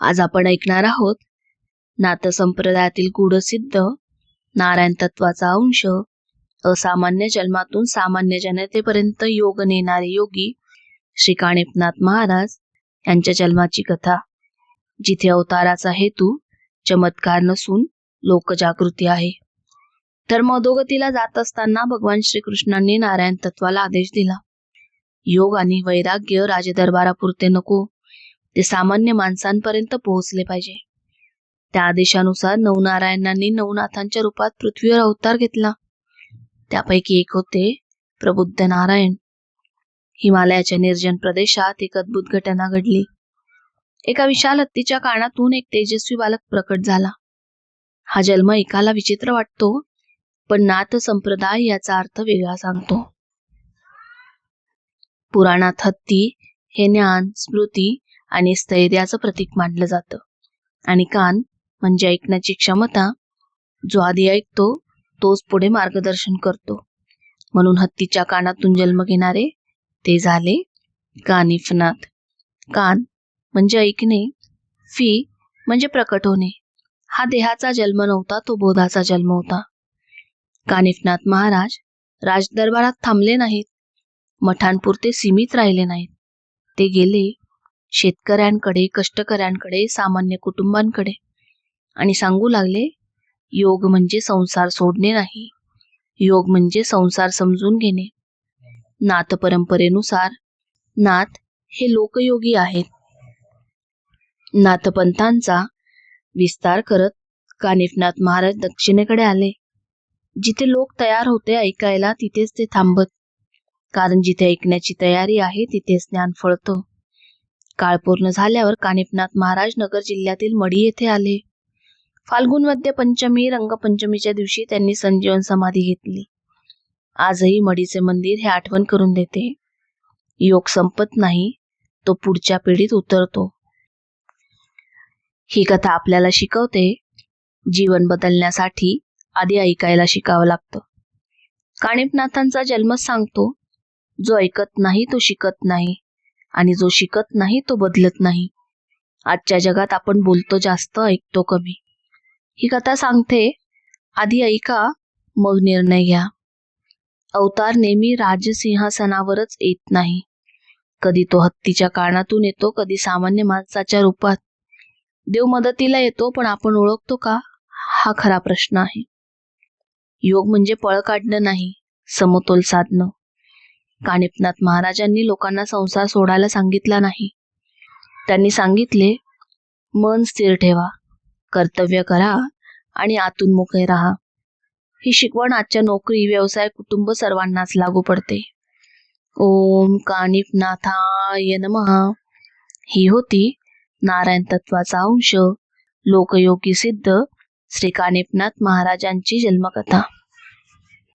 आज आपण ऐकणार आहोत नाथ संप्रदायातील गुढसिद्ध नारायण तत्वाचा अंश. असामान्य जन्मातून सामान्य जनतेपर्यंत योग नेणारे योगी श्री काणेपनाथ महाराज यांच्या जन्माची कथा. जिथे अवताराचा हेतू चमत्कार नसून लोकजागृती आहे. तर मधोगतीला जात असताना भगवान श्रीकृष्णांनी नारायण तत्वाला आदेश दिला. योग आणि वैराग्य राजदरबारापुरते नको. ते सामान्य माणसांपर्यंत पोहोचले पाहिजे. त्या आदेशानुसार नवनारायणांनी नवनाथांच्या रूपात पृथ्वीवर अवतार घेतला. त्यापैकी एक होते प्रबुद्ध नारायण हिमालयाच्या निर्जन प्रदेशात एक अद्भुत घटना घडली. एका विशाल हत्तीच्या कानातून एक तेजस्वी बालक प्रकट झाला. हा जन्म एकाला विचित्र वाटतो पण नाथ संप्रदाय याचा अर्थ वेगळा सांगतो. पुराणात हत्ती हे ज्ञान स्मृती आणि स्थैर्याचं प्रतीक मानलं जातं. आणि कान म्हणजे ऐकण्याची क्षमता जो आधी ऐकतो तोच पुढे मार्गदर्शन करतो. म्हणून हत्तीच्या कानातून जन्म घेणारे ते झाले कानिफनाथ. कान म्हणजे ऐकणे फी म्हणजे प्रकट होणे. हा देहाचा जन्म नव्हता तो बोधाचा जन्म होता. कानिफनाथ महाराज राजदरबारात थांबले नाहीत. मठांपुरते सीमित राहिले नाहीत. ते गेले शेतकऱ्यांकडे कष्टकऱ्यांकडे सामान्य कुटुंबांकडे. आणि सांगू लागले योग म्हणजे संसार सोडणे नाही. योग म्हणजे संसार समजून घेणे. नाथ परंपरेनुसार नाथ हे लोकयोगी आहेत. नाथपंथांचा विस्तार करत कानिफनाथ महाराज दक्षिणेकडे आले. जिथे लोक तयार होते ऐकायला तिथेच ते थांबत. कारण जिथे ऐकण्याची तयारी आहे तिथेच ज्ञान फळतं. काळ पूर्ण झाल्यावर कानिपनाथ महाराज नगर जिल्ह्यातील मडी येथे आले. फाल्गुन मध्य पंचमी रंगपंचमीच्या दिवशी त्यांनी संजीवन समाधी घेतली. आजही मडीचे मंदिर हे आठवण करून देते. योग संपत नाही तो पुढच्या पिढीत उतरतो. ही कथा आपल्याला शिकवते. जीवन बदलण्यासाठी आधी ऐकायला शिकावं लागतं. काणिपनाथांचा जन्मच सांगतो जो ऐकत नाही तो शिकत नाही. आणि जो शिकत नाही तो बदलत नाही. आजच्या जगात आपण बोलतो जास्त ऐकतो कमी. ही कथा सांगते. आधी ऐका मग निर्णय घ्या. अवतार नेहमी राजसिंहासनावरच येत नाही. कधी तो हत्तीच्या कानातून येतो कधी सामान्य माणसाच्या रूपात. देव मदतीला येतो पण आपण ओळखतो का? हा खरा प्रश्न आहे. योग म्हणजे पळ काढणं नाही समतोल साधणं. कानिपनाथ महाराजांनी लोकांना संसार सोडायला सांगितला नाही. त्यांनी सांगितले मन स्थिर ठेवा कर्तव्य करा आणि आतून मोकळे राहा. ही शिकवण आजच्या नोकरी व्यवसाय कुटुंब सर्वांनाच लागू पडते. ओम कानिपनाथाय नमः. ही होती नारायण तत्वाचा अंश. लोकयोगी सिद्ध श्री कानिपनाथ महाराजांची जन्मकथा.